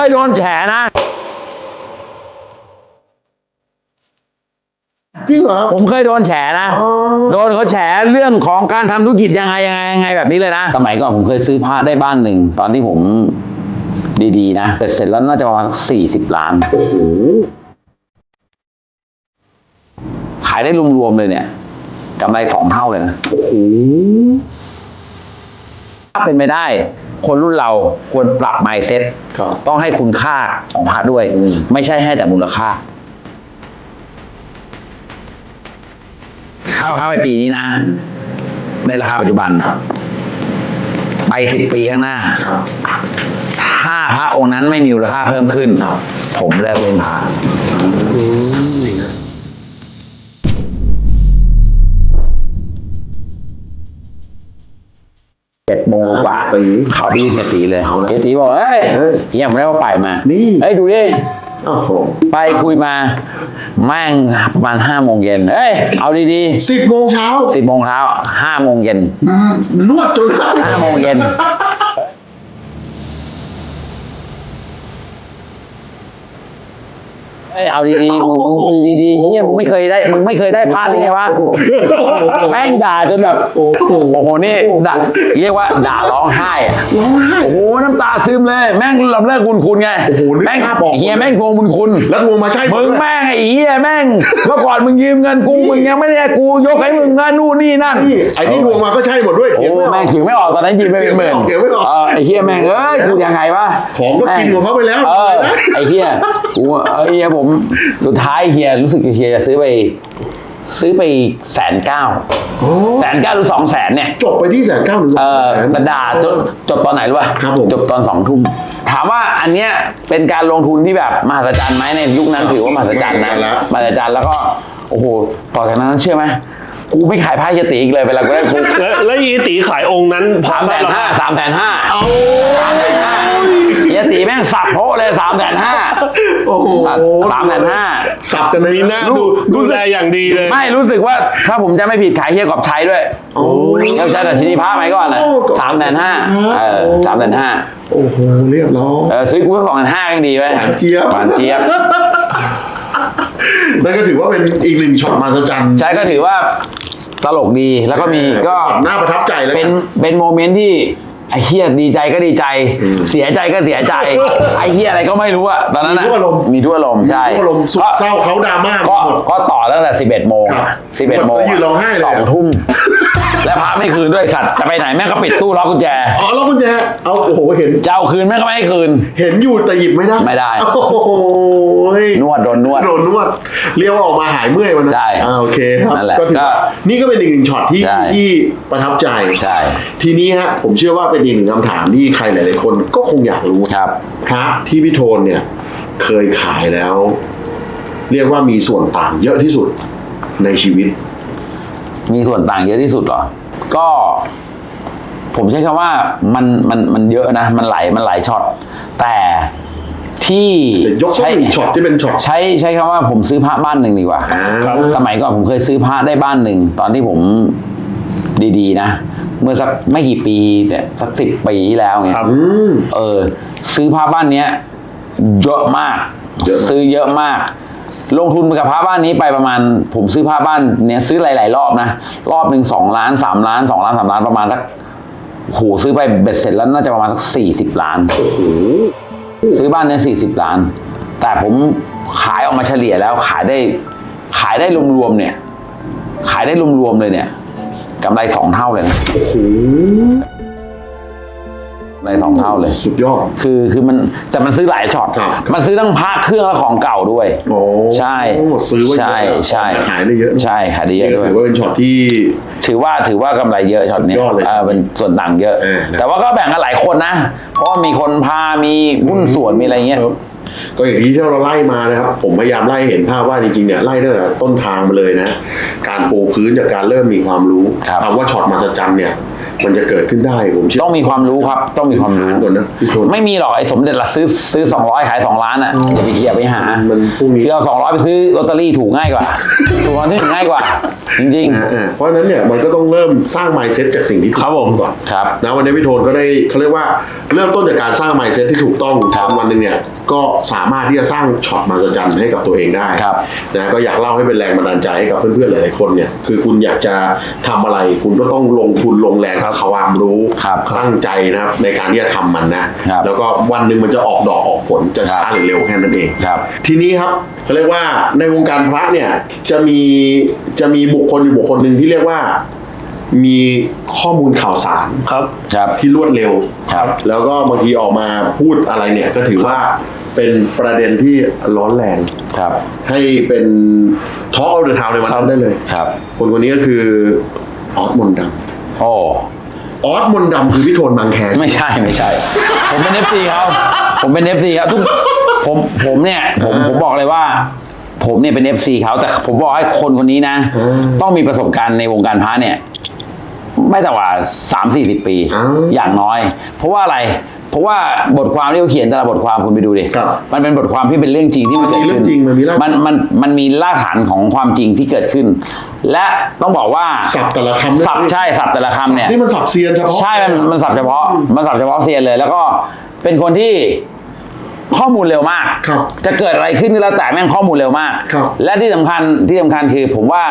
เคยโดนแฉนะ จริงเหรอ ผมเคยโดนแฉนะ อ๋อ โดนเขาแฉเรื่องของการทำธุรกิจยังไงยังไงยังไงแบบนี้เลยนะ สมัยก่อนผมเคยซื้อผ้าได้บ้านหนึ่ง ตอนที่ผมดีๆ นะแต่เสร็จแล้วน่าจะประมาณสี่สิบล้าน โอ้โหขายได้รวมๆเลยเนี่ยกำไรสองเท่าเลยนะ โอ้โหถ้าเป็นไปได้ คนรุ่นเราควรปรับ mindset ครับต้องให้คุณค่าของพระด้วย อืม ไม่ใช่ให้แต่มูลค่าข้าวข้าวไปปีนี้นะ ในราคาปัจจุบัน ไปสิบปีข้างหน้า ครับ ถ้าพระองค์นั้นไม่มีมูลค่าเพิ่มขึ้น ผมเลิกเล่นพระ อืม เจ็ดโมงกว่าตีเขาพี่เสียตีเลยเอาละเสียตีบอกเอ้ยเฮ้ยเฮียผมได้ว่าไปมา นี่เฮ้ยดูดิโอ้โหไปคุยมาแม่งประมาณห้าโมงเย็นเอ้ย เอาดีสิบโมงเช้าๆสิบโมงเช้าห้าโมงเย็นอืมนวดจนห้าโมงเย็น อ้ยเอาดีๆมึงมึงดีๆเฮียมึงไม่เคยได้มึงไม่เคยได้พลาดได้ไงวะแม่งด่าจนแบบโอ้โหโอ้โหนี่ด่าเรียกว่าด่าร้องไห้อะร้องไห้โอ้โหน้ำตาซึมเลย แม่งลำเลิกบุญคุณไงโอ้โหนึกแม่งภาพออก เฮียแม่งทวงบุญคุณ แล้วทวงมาใช่มึงแม่งไอ้เฮียแม่งเมื่อก่อนมึงยืมเงินกูมึงยังไม่ได้กูยกให้มึงเงินนู่นนี่นั่นนี่ไอ้นี่ทวงมาก็ใช่หมดด้วยโอ้เถียงไม่ออกแม่งถึงไม่ออกตอนนั้นยืมไปเป็นหมื่นเถียงไม่ออก เออไอ้เฮียแม่งเอ้ยคือยังไงวะของก็กินของเขาไปแล้ว เออไอ้เฮียกูเออเฮียผมสุดท้ายเฮียรู้สึกเฮียจะซื้อไป ซื้อไปแสนเก้าโอ้แสนเก้าหรือสองแสนเนี่ย จบไปที่แสนเก้าหนึ่งเออแต่ด่าจบจบตอนไหนรู้ป่ะครับผม จบตอนสองทุ่มถามว่าอันเนี้ยเป็นการลงทุนที่แบบมหัศจรรย์ไหมในยุคนั้นถือว่ามหัศจรรย์นะมหัศจรรย์แล้วก็ โอ้โหต่อจากนั้นเชื่อไหมกูไม่ขายผ้าเฮียตีอีกเลยเวลากูได้กูแล้วแล้วยีตีขายองค์นั้นพอสามแสนห้าสามแสนห้า เอา ยตีแม่งสับโพะเลยสามแสนห้าโอ้โหสามแสนห้าสับกันเลยมีหน้าดูดูแลอย่างดีเลย ไม่รู้สึกว่าถ้าผมจะไม่ผิดขายเฮียกอบชัยด้วยโอ้เฮียกอบชัยแต่ชินีพระไหมก่อนนะสามแสนห้าเออสามแสนห้าโอ้โหเรียบร้อยเออซื้อกูสักสองแสนห้ายังดีไว้ยหวานเจี๊ยบหวานเจี๊ยบนั่นก็ถือว่าเป็นอีกหนึ่งช็อตมหัศจรรย์ใช่ก็ถือว่าตลกดีแล้วก็มีก็น่าประทับใจแล้วเป็นกันเป็นโมเมนต์ที่ ไอ้เฮียดีใจก็ดีใจ เสียใจก็เสียใจ ไอ้เฮียอะไรก็ไม่รู้อะตอนนั้นมีนะทุกอารมณ์มีทุกอารมณ์ใช่ทุกอารมณ์สุขเศร้าเขาดราม่าก็หมดก็ต่อตั้งแต่ 11 โมงครับ11 โมงจะยืนร้องไห้เลยสองทุ่มและพระไม่คืนด้วยสัตว์จะไปไหนแม่งก็ปิดตู้ล็อกกุญแจอ๋อแล้วคุณแจเอาโอ้โหเห็นจะเอาคืนแม่งก็ไม่ให้คืน เห็นอยู่แต่หยิบไม่ได้ไม่ได้ โอ้โหนวดโดนนวด โดนนวด เรียกว่าออกมาหายเมื่อยวันนั้นใช่อ่าโอเคครับนั่นแหละก็ถือก็ว่านี่ก็เป็นอีกหนึ่งช็อตที่ใช่ที่ประทับใจใช่ ทีนี้ฮะผมเชื่อว่าเป็นอีกหนึ่งคำถามที่ใครหลายๆคนก็คงอยากรู้ครับ พระที่พี่โทนเนี่ย เคยขายแล้ว เรียกว่ามีส่วนต่างเยอะที่สุดในชีวิต มีส่วนต่างเยอะที่สุดเหรอ ก็ ผมใช้คำว่ามันมันมันเยอะนะ มันไหลมันหลายช็อต แต่ ที่แต่ยกสักใช้หนึ่งช็อตที่เป็นช็อต ใช้ใช้คำว่าผมซื้อพระบ้านหนึ่งดีกว่าอ่าสมัยก่อนผมเคยซื้อพระได้บ้านหนึ่ง ตอนที่ผมดีๆนะ เมื่อสักไม่กี่ปีเนี่ยสักสิบปีที่แล้วไงครับ อืม เออ ซื้อพระบ้านเนี้ยเยอะมาก เยอะมาก ซื้อเยอะมาก ลงทุนไปกับพระบ้านนี้ไปประมาณ ผมซื้อพระบ้านเนี้ยซื้อหลาย ๆ รอบนะ รอบหนึ่งสองล้านสามล้านสองล้านสามล้านประมาณสักโหซื้อไปเบ็ดเสร็จแล้วน่าจะประมาณสักสี่สิบล้าน โอ้โห ซื้อบ้านเนี่ยสี่สิบล้าน แต่ผมขายออกมาเฉลี่ยแล้วขายได้ขายได้รวมๆเนี่ย ขายได้รวมๆเลยเนี่ยกำไรสองเท่าเลยนะโอ้โห กำไรสองเท่าเลย สุดยอด คือคือมันแต่มันซื้อหลายช็อต ครับมันซื้อทั้งพระเครื่องและของเก่าด้วยโอ้ใช่ซื้อไว้เยอะใช่ใช่ขายได้เยอะ ใช่ขายได้เยอะด้วย ถือว่าเป็นช็อตที่ ถือว่าถือว่ากำไรเยอะช็อตเนี้ยยอดเลยเออเป็นส่วนต่างเยอะ เออนะแต่ว่าก็แบ่งกันหลายคนนะ เพราะว่ามีคนพา มีหุ้นส่วน มีอะไรเงี้ย ครับ ก็อย่างที่ที่เราไล่มานะครับ ผมพยายามไล่เห็นภาพว่าจริงๆเนี่ยไล่ตั้งแต่ต้นทางมาเลยนะ การปูพื้นจากการเริ่มมีความรู้ครับ คำว่าช็อตมหัศจรรย์เนี่ย มันจะเกิดขึ้นได้ผมเชื่อต้องมีความรู้ครับต้องมีความรู้ฐานก่อนนะพี่ชน ไม่มีหรอกไอ้สมเด็จหลักซื้อซื้อสองร้อยขายสองล้านอะอย่าไปเคียไปหามันพวกนี้ คือเอาสองร้อยไปซื้อลอตเตอรี่ถูกง่ายกว่าอยู่วันที่หนึ่งง่ายกว่า จริงนะอ่าเพราะฉะนั้นเนี่ยมันก็ต้องเริ่มสร้าง mindset จากสิ่งที่ถูกครับผมก่อนๆครับนะวันนี้พี่โทนก็ได้เขาเรียกว่าเริ่มต้นจากการสร้าง mindset ที่ถูกต้องครับจนวันหนึ่งเนี่ย ก็สามารถที่จะสร้างช็อตมหัศจรรย์ให้กับตัวเองได้ครับนะก็อยากเล่าให้เป็นแรงบันดาลใจให้กับเพื่อนๆหลายๆคนเนี่ยคือคุณอยากจะทำอะไร คุณก็ต้องลงทุนลงแรงครับความรู้ครับตั้งใจนะครับในการที่จะทำมันนะครับแล้วก็วันหนึ่งมันจะออกดอกออกผลจะช้าครับหรือเร็วแค่นั้นเองครับ ทีนี้ครับเขาเรียกว่าในวงการพระเนี่ยจะมีจะมีบุคคลอยู่บุคคลหนึ่งที่เรียกว่า มีข้อมูลข่าวสารครับครับที่รวดเร็วครับ แล้วก็บางทีออกมาพูดอะไรเนี่ยก็ถือว่าเป็นประเด็นที่ร้อนแรงครับ ให้เป็นท็อกเอาเดอะทาวในวันนั้นได้เลยครับคนคนนี้ก็คือออสมนต์ดโอ้ำออสมนต์ดำคือพี่โทนบางแคไม่ใช่ไม่ใช่ ผมเป็นเอฟซีเขาผมเป็นเอฟซีครับทุกผมผมเนี่ยผมผมบอกเลยว่าผมเนี่ยเป็นเอฟซีเขาแต่ผมบอกให้คนคนนี้นะ ต้องมีประสบการณ์ในวงการพระเนี่ย ไม่ต่ำกว่าสามสี่สิบปี อ้าว อย่างน้อย เพราะว่าอะไร เพราะว่าบทความที่เขาเขียนแต่ละบทความคุณไปดูดิครับ มันเป็นบทความที่เป็นเรื่องจริงที่มันเกิดมันมีเรื่ขึ้อนงจริงมันมีรากฐานมันมันมันมีรากฐานของความจริงที่เกิดขึ้น และต้องบอกว่าสับแต่ละคำสับใช่สับแต่ละคำเนี่ย นี่มันสับเซียนเฉพาะ ใช่มันมันสับเฉพาะ มันสับเฉพาะเซียนเลย แล้วก็เป็นคนที่ข้อมูลเร็วมาก ครับจะเกิดอะไรขึ้นก็แล้วแต่แม่งข้อมูลเร็วมาก ครับและที่สำคัญที่สำคัญคือผมว่า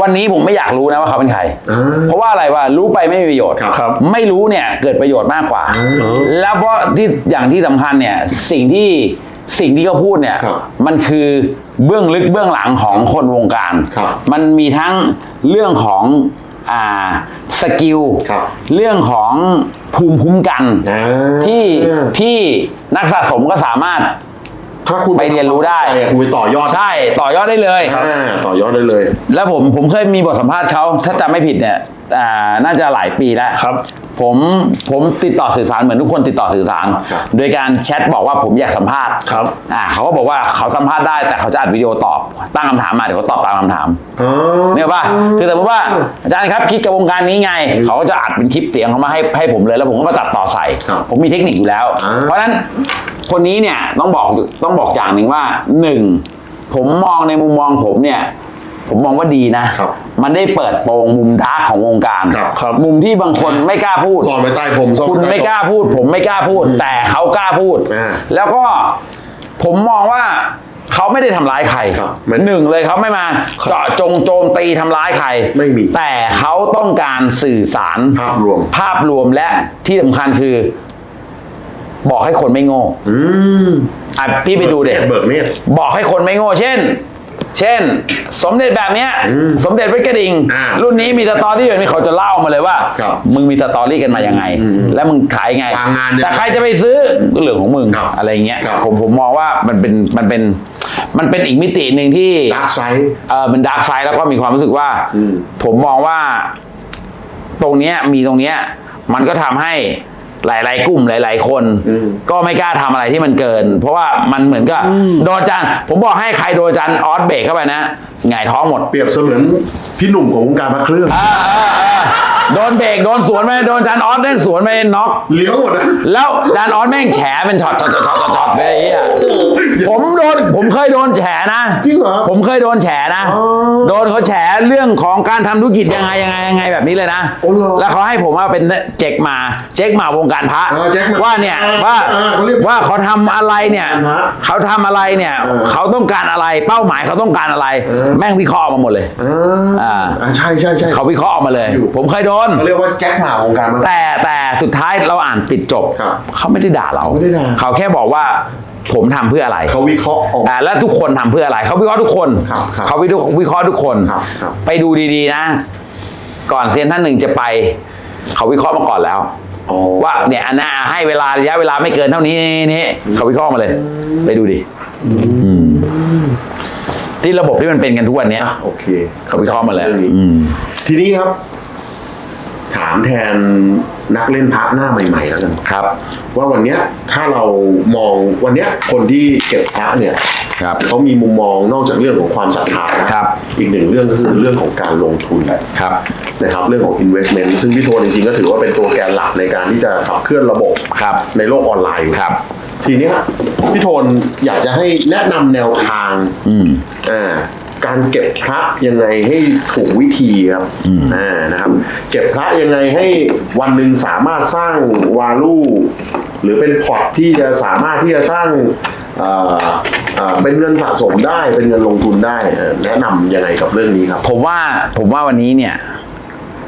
วันนี้ผมไม่อยากรู้นะว่าเขาเป็นใคร อ่า เพราะว่าอะไรว่ารู้ไปไม่มีประโยชน์ ครับครับไม่รู้เนี่ยเกิดประโยชน์มากกว่า อ่าแล้วเพราะที่อย่างที่สำคัญเนี่ยสิ่งที่สิ่งที่เขาพูดเนี่ยครับมันคือเบื้องลึกเบื้องหลังของคนวงการ ครับมันมีทั้งเรื่องของอ่าสกิลครับเรื่องของภูมิคุ้มกันอ่า ที่ที่นักสะสมก็สามารถ ถ้าคุณไปเรียนรู้ได้ใช่คุณไปต่อยอดใช่ต่อยอดได้เลยอ่าต่อยอดได้เลย แล้วผมผมเคยมีบทสัมภาษณ์เขาถ้าจำไม่ผิดเนี่ย อ่าน่าจะหลายปีแล้วครับ ผมผมติดต่อสื่อสารเหมือนทุกคนติดต่อสื่อสาร ครับโดยการแชทบอกว่าผมอยากสัมภาษณ์ครับ อ่าเขาก็บอกว่าเขาสัมภาษณ์ได้แต่เขาจะอัดวิดีโอตอบตั้งคำถามมาเดี๋ยวเขาตอบตามคำถาม อ๋อ เนี่ยป่ะคือแต่ว่าอาจารย์ครับคิดกับวงการนี้ไง เขาก็จะอัดเป็นคลิปเสียงเขามาให้ให้ผมเลยแล้วผมก็มาตัดต่อใส่ ครับผมมีเทคนิคอยู่แล้ว อ่า เพราะฉะนั้นคนนี้เนี่ยต้องบอกต้องบอกอย่างหนึ่งว่าหนึ่งผมมองในมุมมองผมเนี่ย ผมมองว่าดีนะ ครับมันได้เปิดโปงมุมดาร์กของวงการครับครับ มุมที่บางคนไม่กล้าพูด ซ่อนไว้ใต้ผมซ่อนคุณว้ใต้ ไม่กล้าพูด ผมไม่กล้าพูด แต่เขากล้าพูด อ่าแล้วก็ผมมองว่าเขาไม่ได้ทำร้ายใครครับไม่หนึ่งเลยเขาไม่มาเจาะจงโจมตีทำร้ายใครไม่มี แต่เขาต้องการสื่อสาร ภาพรวม ภาพรวมและที่สำคัญคือ บอกให้คนไม่โง่อืมอะพี่ไปดูเด็เบิกเนตร บอกให้คนไม่โง่ เช่น เช่น สมเด็จแบบเนี้ยอืมสมเด็จพระกระดิ่ง อ่ารุ่นนี้มีสตอรี่แบบนี้เขาจะเล่ามาเลยว่า ครับมึงมีสตอรี่กันมายังไงอืมแล้วมึงขายไง วางงานยังไงแต่ใครจะไปซื้อก็เรื่องของมึงครับอะไรเงี้ยครับ ผมผมมองว่ามันเป็นมันเป็นมันเป็นอีกมิติหนึ่งที่ดาร์กไซด์เออเป็นดาร์กไซด์แล้วก็มีความรู้สึกว่า อืมผมมองว่า ตรงเนี้ยมีตรงเนี้ย มันก็ทำให้ หลาย ๆ กลุ่มหลาย ๆ คนอืมก็ไม่กล้าทำอะไรที่มันเกิน เพราะว่ามันเหมือนกับโดนอาจารย์ผมบอกให้ใครโดนอาจารย์ออสเบรกเข้าไปนะหงายท้องหมด เปรียบเสมือนพี่หนุ่มของวงการพระเครื่องอ่าอ่าอ่าโดนเบรกโดนสวนไปโดนอาจารย์ออสแม่งสวนไปน็อกเลี้ยวหมดนะแล้วอาจารย์ออสแม่งแฉเป็นช็อตช็อตช็อตช็อตช็อตไปไอ้เหี้ย ผมโดนผมเคยโดนแฉนะ จริงเหรอ ผมเคยโดนแฉนะ อ๋อโดนเขาแฉเรื่องของการทำธุรกิจยังไงยังไงยังไงแบบนี้เลยนะ โอ้เหรอแล้วเขาให้ผมว่าเป็นเจ๊กมาเจ๊กมาวงการพระอ่าเจ๊กมาว่าเนี่ยอ่าว่าอ่าเขาเรียกว่าเขาทำอะไรเนี่ยวงการพระเขาทำอะไรเนี่ยเออ เขาต้องการอะไรเป้าหมายเขาต้องการอะไรเออแม่งวิเคราะห์มาหมดเลย อ่าอ่า อ่าใช่ใช่ใช่เขาวิเคราะห์ออกมาเลย อยู่ ผมเคยโดน เขาเรียกว่าแจ็คหมาของวงการพระแต่แต่สุดท้ายเราอ่านปิดจบครับเขาไม่ได้ด่าเรา ไม่ได้ด่า เขาแค่บอกว่า ผมทำเพื่ออะไรเขาวิเคราะห์ออก อ่าและทุกคนทำเพื่ออะไร เขาวิเคราะห์ทุกคนครับครับเขาวิเคราะห์วิเคราะห์ทุกคน ครับครับ ไปดูดีๆนะ ก่อนเซียนท่านหนึ่งจะไป เขาวิเคราะห์มาก่อนแล้ว อ๋อว่าเนี่ยอันน่าให้เวลาระยะเวลาไม่เกินเท่านี้นี่เขาวิเคราะห์มาเลย ไปดูดิอืมที่ระบบที่มันเป็นกันทุกวันเนี้ย อะโอเคเขาวิเคราะห์มาเลยเรื่องนี้อืม ทีนี้ครับ ถามแทนนักเล่นพระหน้าใหม่ ๆ แล้วกันครับ ว่าวันเนี้ยถ้าเรามองวันเนี้ยคนที่เก็บพระเนี่ยครับเขามีมุมมองนอกจากเรื่องของความศรัทธานะครับ อีกหนึ่งเรื่องก็คือเรื่องของการลงทุนครับนะครับ เรื่องของ investment ซึ่งพี่โทนจริงๆก็ถือว่าเป็นตัวแกนหลักในการที่จะขับเคลื่อนระบบครับในโลกออนไลน์อยู่ครับ ทีเนี้ยพี่โทนอยากจะให้แนะนำแนวทางอืมอ่า การเก็บพระยังไงให้ถูกวิธีครับอ่านะครับ เก็บพระยังไงให้วันหนึ่งสามารถสร้างวาลูหรือเป็นพอร์ตที่จะสามารถที่จะสร้างเอ่อเอ่อเป็นเงินสะสมได้เป็นเงินลงทุนได้เอ่อแนะนำยังไงกับเรื่องนี้ครับ ผมว่าผมว่าวันนี้เนี่ย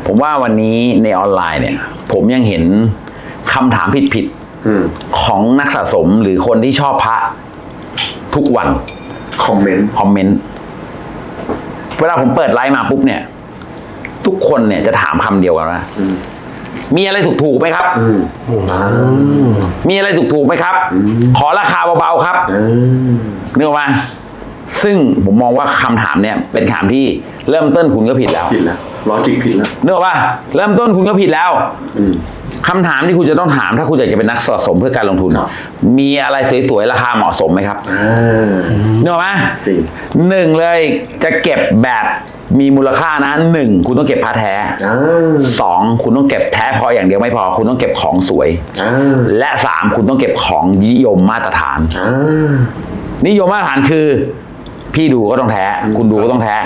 ผมว่าวันนี้ในออนไลน์เนี่ย ผมยังเห็นคำถามผิดอืมๆของนักสะสมหรือคนที่ชอบพระทุกวัน คอมเมนต์คอมเมนต์ เวลาผมเปิดไลฟ์มาปุ๊บเนี่ย ทุกคนเนี่ยจะถามคำเดียวกันว่าอืมมีอะไรถูกๆไหมครับ อืมอ่ามีอะไรถูกๆไหมครับ ขอราคาเบาๆครับอ่านึกออกมาซึ่งผมมองว่าคำถามเนี่ย เป็นคำถามที่เริ่มต้นคุณก็ผิดแล้ว ผิดแล้วลอจิกผิดแล้วนึกออกป่ะเริ่มต้นคุณก็ผิดแล้ว อืม คำถามที่คุณจะต้องถามถ้าคุณอยากจะเป็นนักสะสมเพื่อการลงทุนครับมีอะไรสวยๆราคาเหมาะสมไหมครับอ่านึกออกไหมจริงหนึ่งเลยจะเก็บแบบมีมูลค่านะหนึ่งคุณต้องเก็บผ้าแท้อ่าสองคุณต้องเก็บแท้พออย่างเดียวไม่พอ คุณต้องเก็บของสวยอ่าและสามคุณต้องเก็บของนิยมมาตรฐานอ่านิยมมาตรฐานคือ พี่ดูก็ต้องแท้ คุณดูก็ต้องแท้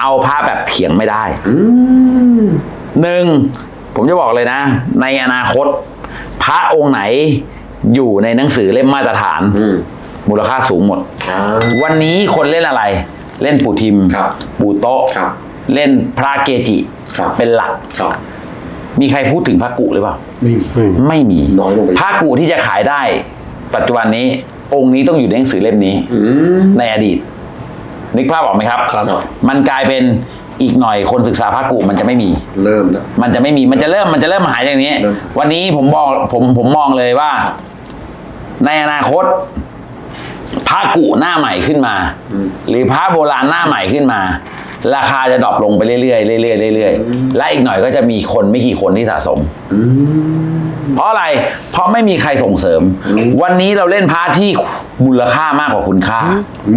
เอาผ้าแบบเถียงไม่ได้อืมหนึ่ง ผมจะบอกเลยนะ ในอนาคต พระองค์ไหนอยู่ในหนังสือเล่มมาตรฐาน อืมมูลค่าสูงหมด อ่า วันนี้คนเล่นอะไร เล่นปู่ทิมครับปู่โต๊ะครับเล่นพระเกจิครับ เป็นหลัก ครับ มีใครพูดถึงพระกุหรือเปล่า ไม่มีไม่มีน้อยลงไป พระกุที่จะขายได้ ปัจจุบันนี้ องค์นี้ต้องอยู่ในหนังสือเล่มนี้ อืม ในอดีต นึกภาพออกไหมครับ ครับ มันกลายเป็น อีกหน่อยคนศึกษาพระกุมันจะไม่มี เริ่มแล้วมันจะไม่มีมันจะเริ่มมันจะเริ่มหายอย่างนี้ เริ่ม วันนี้ผมบอกผมผมมองเลยว่า ในอนาคตพระกุหน้าใหม่ขึ้นมา หรือพระโบราณหน้าใหม่ขึ้นมา ราคาจะดรอปลงไปเรื่อยๆเรื่อยๆเรื่อยๆและอีกหน่อยก็จะมีคนไม่กี่คนที่สะสม อืม เพราะอะไร เพราะไม่มีใครส่งเสริมวันนี้เราเล่นพระที่ มูลค่ามากกว่าคุณค่า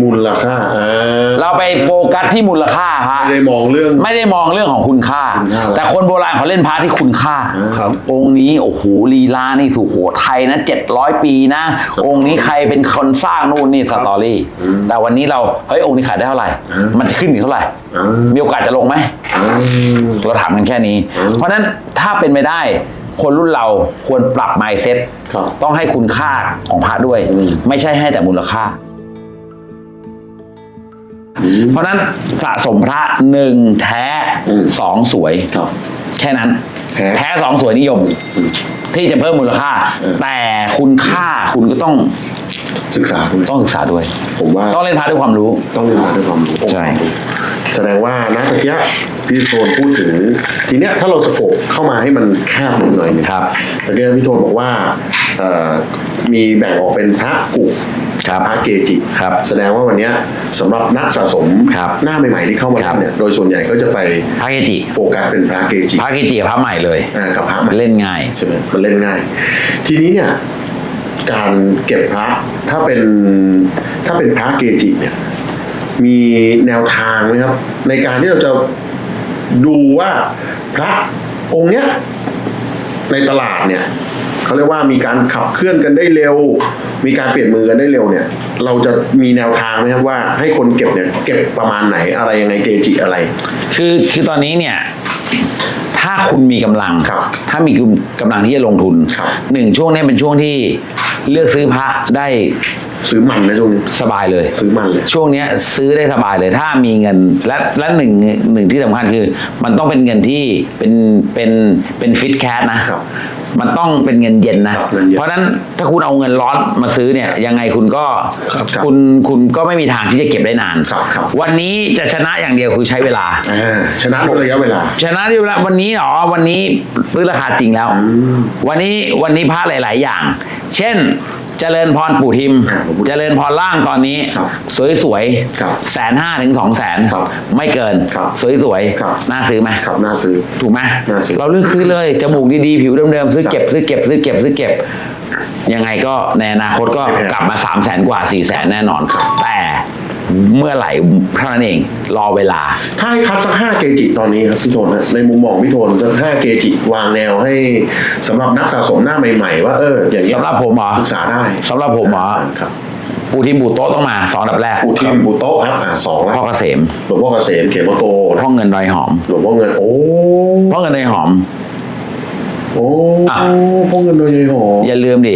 มูลค่าอ่าเราไปโฟกัสที่มูลค่าพระไม่ได้มองเรื่อง ไม่ได้มองเรื่องของคุณค่า คุณค่า แต่คนโบราณเขาเล่นพระที่คุณค่า ครับ องค์นี้โอ้โหลีลานี่สุโขทัยนะเจ็ดร้อยปีนะ องค์นี้ใครเป็นคนสร้างนู่นนี่สตอรี่ แต่วันนี้เราเฮ้ยองค์นี้ขายได้เท่าไหร่ มันจะขึ้นถึงเท่าไหร่ อ่ามีโอกาสจะลงไหม อ่า เราถามกันแค่นี้ เพราะฉะนั้นถ้าเป็นไปได้ คนรุ่นเราควรปรับ mindset ครับต้องให้คุณค่าของพระด้วย อืม ไม่ใช่ให้แต่มูลค่า อืม เพราะฉะนั้นสะสมพระหนึ่งแท้อืม สองสวย ครับ แค่นั้น แท้สองสวยนิยม อืมที่จะเพิ่มมูลค่า เออ แต่คุณค่าคุณก็ต้องศึกษาด้วยต้องศึกษาด้วย ผมว่าต้องเล่นพระด้วยความรู้ ต้องเรียนรู้ด้วยความรู้ใช่ แสดงว่านะตะเกียพี่โทนพูดถึง ทีเนี้ยถ้าเราสโคปเข้ามาให้มันแคบลงหน่อยหนึงครับตะเกียพี่โทนบอกว่าเอ่อมีแบ่งออกเป็นพระกุครับพระเกจิครับ แสดงว่าวันเนี้ยสำหรับนักสะสมครับหน้าใหม่ๆที่เข้ามาครับเล่นเนี่ยโดยส่วนใหญ่ก็จะไปพระเกจิโฟกัสเป็นพระเกจิพระเกจิกับพระใหม่เลยอ่ากับพระใหม่เล่นง่ายใช่ไหมมันเล่นง่าย ทีนี้เนี่ยการเก็บพระถ้าเป็นถ้าเป็นพระเกจิเนี่ย มีแนวทางไหมครับ ในการที่เราจะดูว่าพระองค์เนี้ยในตลาดเนี่ยเขาเรียกว่ามีการขับเคลื่อนกันได้เร็ว มีการเปลี่ยนมือกันได้เร็วเนี่ย เราจะมีแนวทางไหมครับว่าให้คนเก็บเนี่ยเก็บประมาณไหนอะไรยังไงเกจิอะไร คือคือตอนนี้เนี่ย ถ้าคุณมีกำลังครับ ถ้ามีกำลังที่จะลงทุนครับหนึ่งช่วงนี้เป็นช่วงที่เลือกซื้อพระได้ ซื้อมันนะช่วงนี้สบายเลย ซื้อมันเลย ช่วงเนี้ยซื้อได้สบายเลยถ้ามีเงินและและหนึ่งหนึ่งที่สำคัญคือ มันต้องเป็นเงินที่เป็นเป็นเป็นฟิตแคสนะ ครับ มันต้องเป็นเงินเย็นนะ ครับเงินเย็นเพราะฉะนั้นถ้าคุณเอาเงินร้อนมาซื้อเนี่ยยังไงคุณก็ครับครับณคุณก็ไม่มีทางที่จะเก็บได้นาน ครับครับ วันนี้จะชนะอย่างเดียวคือใช้เวลา อ่าชนะด้วยระยะเวลา ชนะที่เวลาวันนี้อ๋อวันนี้ซื้อราคาจริงแล้วมวันนี้วันนี้พระหลาย ๆ อย่าง เช่น เจริญพรปู่ทิม อ่าผมพูดเจริญพรล่างตอนนี้ ครับสวยครับๆแสนห้าถึงสองแสนครับไม่เกิน ครับสวยครับ ๆน่าซื้อไหม ครับน่าซื้อ ถูกไหมน่าซื้อเราเลือกซื้อเลย จมูกดีๆ ผิวเดิมๆ ซื้อเก็บ ซื้อเก็บ ซื้อเก็บ ซื้อเก็บ ยังไงก็ในอนาคตก็ไม่แพงกลับมา3 0 0แสนกว่า4 0 0แสนแน่นอนครับแต่ เมื่อไหร่เท่านั้นเองรอเวลา ถ้าให้คัดสักห้าเกจิตอนนี้ครับพี่โทนฮะในมุมมองพี่โทนสักห้าเกจิวางแนวให้สำหรับนักสะสมหน้าใหม่ ๆ ว่าเอออย่างเงี้ยสำหรับผมเหรอ ศึกษาได้สำหรับผมเหรอครับปูทิมปูโต๊ะต้องมาสองอันดับแรกปูทิมปูโต๊ะครับอ่าสองแล้วพ่อเกษมหลวงพ่อเกษมเขมโกพ่อเงินดอยหอมหลวงพ่อเงินโอ้พ่อเงินดอยหอม โอ้อะ พ่อเงินโดยยหออย่าลืมดิ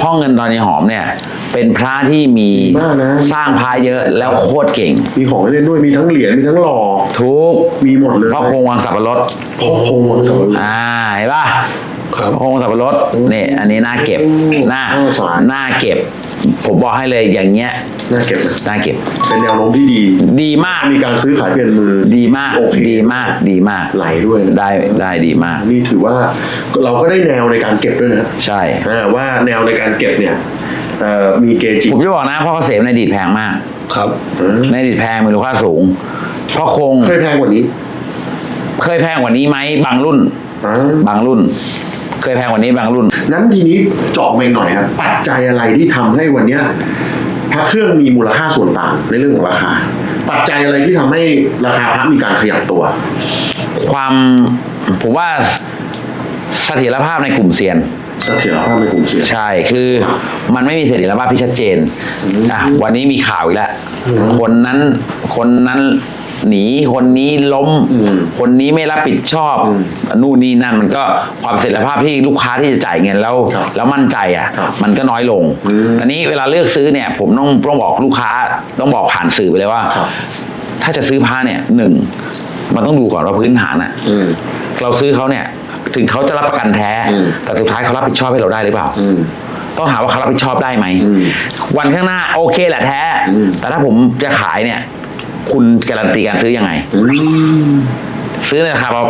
พ่อเงินดอยหอมเนี่ย เป็นพระที่มีมากนะ สร้างพระเยอะแล้วโคตรเก่ง มีของให้เล่นด้วยมีทั้งเหรียญมีทั้งหล่อทุกมีหมดเลยพ่อคงวังสับปะรดพ่อคงวังสวรรค์อ่าเห็นป่ะครับพ่อคงสับปะรดนี่อันนี้น่าเก็บโอ้หน้าน่าสารหน้าเก็บ ผมบอกให้เลยอย่างเงี้ยน่าเก็บนะน่าเก็บ เป็นแนวโน้มที่ดี ดีมากมีการซื้อขายเปลี่ยนมือดีมากโอเคดีมากดีมากไหลด้วยนะได้ได้ดีมาก นี่ถือว่าเราก็ได้แนวในการเก็บด้วยนะใช่อ่าว่าแนวในการเก็บเนี่ยเอ่อมีเกจิผมจะบอกนะพ่อเกษมในอดีตแพงมาก ครับเออในอดีตแพงมูลค่าสูงพ่อคงเคยแพงกว่านี้ เคยแพงกว่านี้ไหมบางรุ่น อ่า บางรุ่น เคยแพงกว่านี้บางรุ่น งั้นทีนี้เจาะมาอีกหน่อยครับปัจจัยอะไรที่ทำให้วันเนี้ยพระเครื่องมีมูลค่าส่วนต่างในเรื่องของราคา ปัจจัยอะไรที่ทำให้ราคาพระมีการขยับตัว ความผมว่าเสถียรภาพในกลุ่มเซียน เสถียรภาพในกลุ่มเสี่ยง ใช่ คือมันไม่มีเสถียรภาพที่ชัดเจนอะวันนี้มีข่าวอีกแล้ว คนนั้น คนนั้น หนีคนนี้ล้มอืมคนนี้ไม่รับผิดชอบอืมนู่นนี่นั่นมันก็ความเสถียรภาพที่ลูกค้าที่จะจ่ายเงินแล้วครับแล้วมั่นใจอะครับมันก็น้อยลงอืมอันนี้เวลาเลือกซื้อเนี่ย ผมต้องต้องบอกลูกค้าต้องบอกผ่านสื่อไปเลยว่าครับถ้าจะซื้อผ้าเนี่ยหนึ่งมันต้องดูก่อนว่าพื้นฐานอะอืมเราซื้อเขาเนี่ย ถึงเขาจะรับประกันแท้อืมแต่สุดท้ายเขารับผิดชอบให้เราได้หรือเปล่าอืมต้องถามว่าเขารับผิดชอบได้ไหมอืมวันข้างหน้าโอเคแหละแท้อืมแต่ถ้าผมจะขายเนี่ย คุณการันตีการซื้อยังไงอืมซื้อในราคาแบบ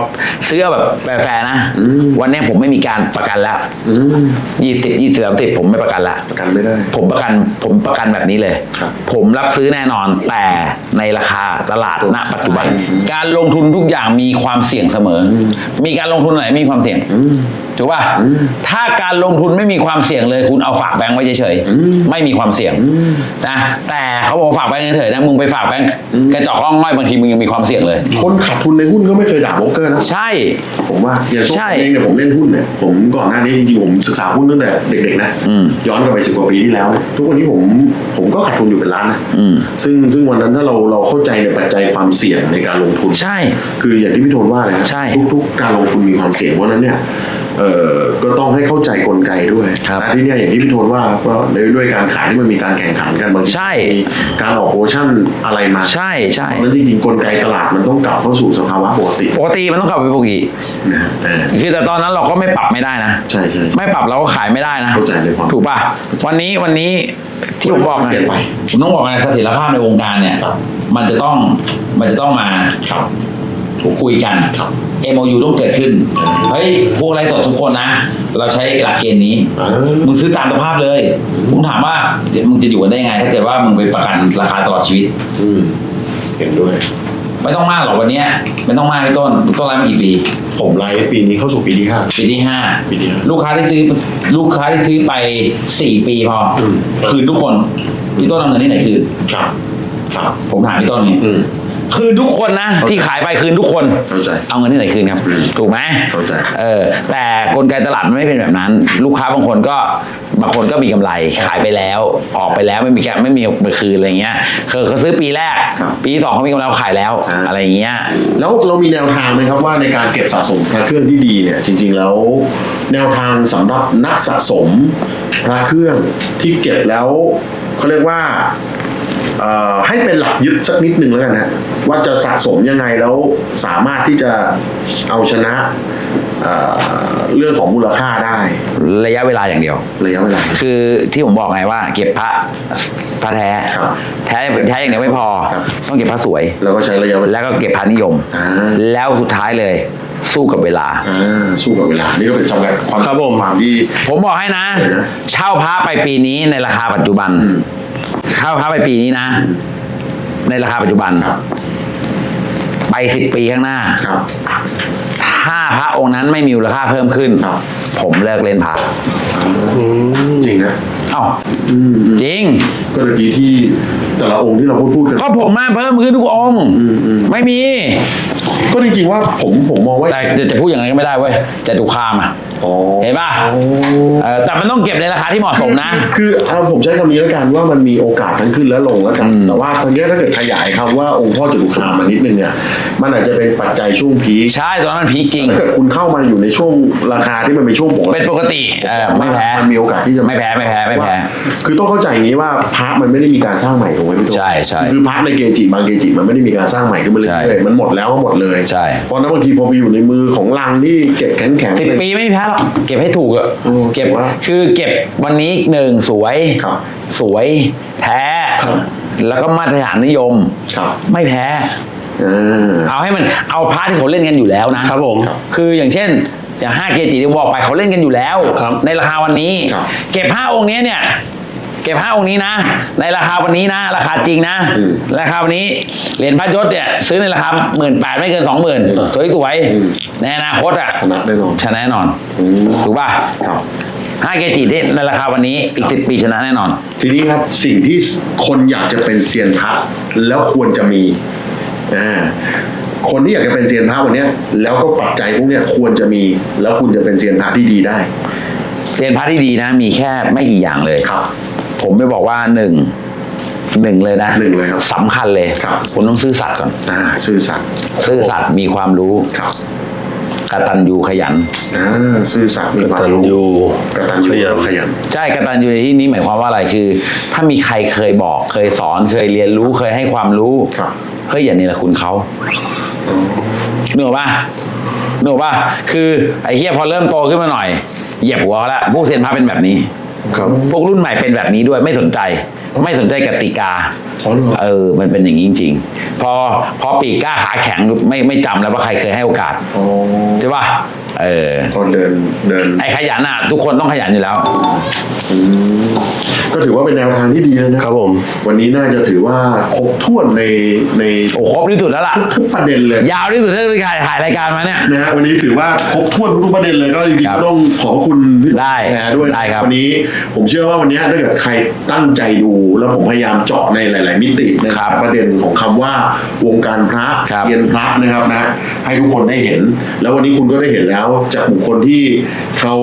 ซื้อเอาแบบแฟร์ๆนะอืมวันนี้ผมไม่มีการประกันแล้วอืมยี่สิบยี่สิบสามสิบผมไม่ประกันละ ประกันไม่ได้ ผมประกันผมประกันแบบนี้เลยครับผมรับซื้อแน่นอนแต่ในราคาตลาดณปัจจุบัน การลงทุนทุกอย่างมีความเสี่ยงเสมออมีการลงทุนไหนไม่มีความเสี่ยงอืม ถูกป่ะอืมถ้าการลงทุนไม่มีความเสี่ยงเลย คุณเอาฝากแบงค์ไว้เฉยอืมๆไม่มีความเสี่ยงอืมนะแต่เขาบอกว่าฝากแบงค์เฉยๆนะมึงไปฝากแบงค์อืมกระจอกล่องง่อยบางทีมึงยังมีความเสี่ยงเลย คนขาดทุนในหุ้นก็ไม่เคยด่าโบรกเกอร์นะใช่ผมว่าอย่างตัวใช่ผมเองเนี่ยผมเล่นหุ้นเนี่ยผมก่อนหน้านี้จริงๆผมศึกษาหุ้นตั้งแต่เด็กๆนะอืมย้อนกลับไปสิบกว่าปีที่แล้วเนี่ยทุกวันนี้ผมผมก็ขาดทุนอยู่เป็นล้านนะอืมซึ่งซึ่งวันนั้นถ้าเราเราเข้าใจในปัจจัยความเสี่ยงในการลงทุนใช่ คืออย่างที่พี่โทนว่าเลยฮะใช่ทุกๆการลงทุนมีความเสี่ยงเพราะฉะนั้นเนี่ย เอ่อก็ต้องให้เข้าใจกลไกด้วยครับและที่เนี่ยอย่างที่พี่โทนว่าก็ด้วยด้วยการขายที่มันมีการแข่งขันกันบางทีใช่ มีการออกโปรโมชั่นอะไรมาใช่ใช่เพราะฉะนั้นจริงๆกลไกตลาดมันต้องกลับเข้าสู่สภาวะปกติปกติมันต้องกลับไปปกตินะเออคือแต่ตอนนั้นเราก็ไม่ปรับไม่ได้นะ ใช่ใช่ใช่ ไม่ปรับเราก็ขายไม่ได้นะ เข้าใจในความถูกป่ะ วันนี้วันนี้ที่ผมบอกไงเปลี่ยนไป ผมต้องบอกไงเสถียรภาพในวงการเนี่ย ครับมันจะต้องมันจะต้องมาครับ คุยกันครับ MOU ต้องเกิดขึ้น เฮ้ย พวกไรสดทุกคนนะ เราใช้หลักเกณฑ์นี้อ่ามึงซื้อตามสภาพเลย ผมถามว่า มึงจะอยู่กันได้ไง ถ้าเกิดว่ามึงไปประกันราคาตลอดชีวิต อืมเห็นด้วย ไม่ต้องมากหรอกวันเนี้ยไม่ต้องมากพี่ต้นต้นไลฟ์มากี่ปี ผมไลฟ์ปีนี้เข้าสู่ปีที่ห้า ปีที่ห้าปีที่ห้า ลูกค้าที่ซื้อ ลูกค้าที่ซื้อไปสี่ปีพออมคืนทุกคน พี่ต้นเอาเงินที่ไหนคืน ครับ ครับ ผมถามพี่ต้นไงอืม คืนทุกคนนะ ที่ขายไปคืนทุกคน เข้าใจเอาเงินที่ไหนคืนครับ อืมถูกไหมเข้าใจ เออแต่กลไกตลาดมันไม่เป็นแบบนั้น ลูกค้าบางคนก็บางคนก็มีกำไรขายไปแล้ว ออกไปแล้วไม่มีแกไม่มีไปคืนอะไรเงี้ยคือเขาซื้อปีแรก ครับ ปีที่สองเขามีกำไรเขาขายแล้วอ่าอะไรเงี้ย แล้วเรามีแนวทางไหมครับว่าในการเก็บสะสมพระเครื่องที่ดีเนี่ยจริง ๆ แล้ว แนวทางสำหรับนักสะสมพระเครื่องที่เก็บแล้วเขาเรียกว่าเอ่อ ให้เป็นหลักยึดสักนิดหนึ่งแล้วกันนะว่าจะสะสมยังไงแล้วสามารถที่จะเอาชนะเอ่อเรื่องของมูลค่าได้ ระยะเวลาอย่างเดียว ระยะเวลา คือที่ผมบอกไงว่า เก็บพระพระแท้ครับแท้แท้อย่างเดียวไม่พอครับต้องเก็บพระสวย แล้วก็ใช้ระยะเวลาแล้วก็เก็บพระนิยมอ่าแล้วสุดท้ายเลย สู้กับเวลาอ่าสู้กับเวลา นี่ก็เป็นจำกัดความครับผมความที่ผมบอกให้นะเดี๋ยวนะเช่าพระไปปีนี้ในราคาปัจจุบัน อืมเช่าพระไปปีนี้นะ ในราคาปัจจุบันครับไปสิบปีข้างหน้า ครับ ถ้าพระองค์นั้นไม่มีมูลค่าเพิ่มขึ้น ครับ ผมเลิกเล่นพระอืมจริงนะเอ้าอืมอืมจริง ก็เมื่อกี้ที่แต่ละองค์ที่เราพูดพูดกัน ก็ผมมาเพิ่มขึ้นทุกองค์อืมอืม ไม่มี ก็จริงๆว่าผมผมมองว่าแต่จะจะพูดอย่างไรก็ไม่ได้เว้ยจตุคามอะอ๋อ เห็นป่ะเออแต่มันต้องเก็บในราคาที่เหมาะสมนะ คือเอาผมใช้คำนี้แล้วกันว่ามันมีโอกาสทั้งขึ้นและลงแล้วกันอืมแต่ว่าตอนนี้ถ้าเกิดขยายคำว่าองค์พ่อจตุคามมานิดนึงเนี่ย มันอาจจะเป็นปัจจัยช่วงพีคใช่ตอนนั้นพีคจริงถ้าเกิดคุณเข้ามาอยู่ในช่วงราคาที่มันเป็นช่วงปกติเป็นปกติเออไม่แพ้มันมีโอกาสที่จะไม่แพ้ไม่แพ้ไม่แพ้ว่าคือต้องเข้าใจอย่างนี้ว่าพระมันไม่ได้มีการสร้างใหม่ถูกไหมพี่ตุ๊กใช่ใช่คือพระในเกจิบางเกจิมันไม่ได้มีการสร้างใหม่ขึ้นมาเรื่ใช่อยๆมันหมดแล้วก็หมดเลยใช่เพราะนั้นบางทีพอไปอยู่ในมือของลังที่เก็บแข็งแข็งๆสิบปีไม่แพ้หรอก เก็บให้ถูกอะอืมเก็บว่าคือเก็บวันนี้หนึ่งสวย ครับสวยแท้ ครับ แล้วก็มาตรฐานนิยม ครับไม่แพ้ อ่า เอาให้มันเอาพาร์ทที่เขาเล่นกันอยู่แล้วนะครับผมคืออย่างเช่น อย่างห้าเกจิที่บอกไปเขาเล่นกันอยู่แล้ว ครับในราคาวันนี้ ครับ เก็บห้าองค์นี้เนี่ยเก็บห้าองค์นี้นะ ในราคาวันนี้นะ ราคาจริงนะอืมราคาวันนี้เหรียญพระยศเนี่ยซื้อในราคาหมื่นแปดไม่เกินสองหมื่นสวยสวยๆอืมในอนาคตอะชนะแน่นอนชนะแน่นอนอืมถูกป่ะครับห้าเกจิที่ในราคาวันนี้อีกสิบปีชนะแน่นอน ทีนี้ครับสิ่งที่คนอยากจะเป็นเซียนพระแล้วควรจะมีอ่าคนที่อยากจะเป็นเซียนพระวันเนี้ยแล้วก็ปัจจัยพวกเนี้ยควรจะมี แล้วคุณจะเป็นเซียนพระที่ดีได้เรียนพระที่ดีนะ มีแค่ไม่กี่อย่างเลยครับ ผมไม่บอกว่าหนึ่งหนึ่งเลยนะหนึ่งเลยครับสำคัญเลยครับ คุณต้องซื่อสัตย์ก่อน อ่าซื่อสัตย์ซื่อสัตย์มีความรู้ครับกตัญญูขยัน อ่าซื่อสัตย์มีความตันรู้ยูกตัญญูขยันขยัน ใช่กตัญญูในที่นี้หมายความว่าอะไรคือ ถ้ามีใครเคยบอกเคยสอนเคยเรียนรู้เคยให้ความรู้ครับ เฮ้ยอย่าเนรคุณเขาเหนืกออกป่ะเหนืกออกป่ะคือไอ้เฮียพอเริ่มโตขึ้นมาหน่อยเหยียบหัวเขาแล้วพวกเซียนพระเป็นแบบนี้ ครับพวกรุ่นใหม่เป็นแบบนี้ด้วยไม่สนใจ ไม่สนใจกติกาอ๋อเหรอเออ มันเป็นอย่างนี้จริงๆพอพอปีกกล้าขาแข็งไม่ไม่จำแล้วว่าใครเคยให้โอกาสอ๋อใช่ป่ะ เออตอนเดินเดินไอ้ขยันอะ ทุกคนต้องขยันอยู่แล้ว อืมก็ถือว่าเป็นแนวทางที่ดีเลยนะครับผม วันนี้น่าจะถือว่าครบถ้วนในในโอ้ครบที่สุดแล้วล่ะ ทุกประเด็นเลย ยาวที่สุดที่เคยถ่ายถ่ายรายการมาเนี่ย นะฮะวันนี้ถือว่าครบถ้วนทุกประเด็นเลยก็จริงครับๆก็ต้องขอบพระคุณพี่ได้แพรด้วยได้ครับวันนี้ผมเชื่อว่าวันนี้ถ้าเกิดใครตั้งใจดูแล้วผมพยายามเจาะในหลาย ๆ มิติในครับประเด็นของคำว่าวงการพระครับ เรียนพระนะครับนะให้ทุกคนได้เห็น แล้ววันนี้คุณก็ได้เห็นแล้วจากบุคคลที่เขา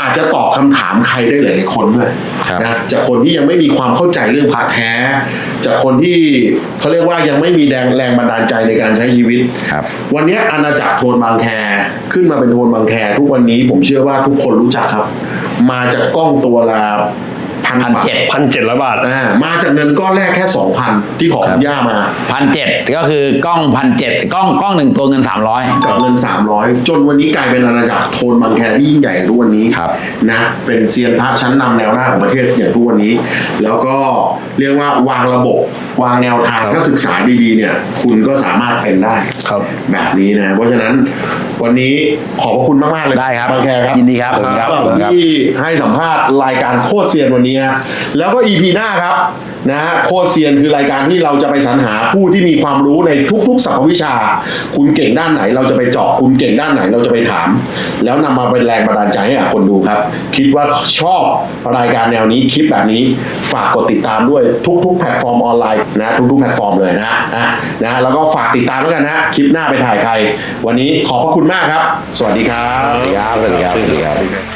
อาจจะตอบคำถามใครได้หลายๆคนด้วยครับนะจากคนที่ยังไม่มีความเข้าใจเรื่องพระแท้ จากคนที่เขาเรียกว่ายังไม่มีแรงแรงบันดาลใจในการใช้ชีวิตครับวันนี้อาณาจักรโทนบางแคขึ้นมาเป็นโทนบางแคทุกวันนี้ผมเชื่อว่าทุกคนรู้จักครับ มาจากกล้องตัวละ พันพันบาทเจ็ดพันเจ็ดร้อยบาทอ่ามาจากเงินก้อนแรกแค่สองพันที่ขอคุณย่ามาพันเจ็ดก็คือกล้องพันเจ็ดกล้องกล้องหนึ่งตัวเงินสามร้อยกับเงิน300จนวันนี้กลายเป็นอาณาจักรโทนบางแคที่ยิ่งใหญ่ทุกวันนี้ครับนะเป็นเซียนพระชั้นนำแนวหน้าของประเทศอย่างทุกวันนี้ แล้วก็เรียกว่าวางระบบวางแนวทางครับถ้าศึกษาดีๆเนี่ย คุณก็สามารถเป็นได้ครับแบบนี้นะ เพราะฉะนั้นวันนี้ขอบพระคุณมากๆเลยได้ครับบางแคครับยินดีครับผมครับสำหรับผมครับที่ให้สัมภาษณ์รายการโคตรเซียนวันนี้ฮะแล้วก็ EP หน้าครับนะฮะโคเซียนคือรายการที่เราจะไปสรรหาผู้ที่มีความรู้ในทุกๆสรรพวิชา คุณเก่งด้านไหน เราจะไปเจาะคุณเก่งด้านไหนเราจะไปถาม แล้วนำมาเป็นแรงบันดาลใจให้กับคนดูครับ คิดว่าชอบรายการแนวนี้คลิปแบบนี้ฝากกดติดตามด้วยทุกๆแพลตฟอร์มออนไลน์นะทุกๆแพลตฟอร์มเลยนะนะนะแล้วก็ฝากติดตามด้วยกันนะคลิปหน้าไปถ่ายใคร วันนี้ขอบพระคุณมากครับ สวัสดีครับ สวัสดีครับ สวัสดีครับ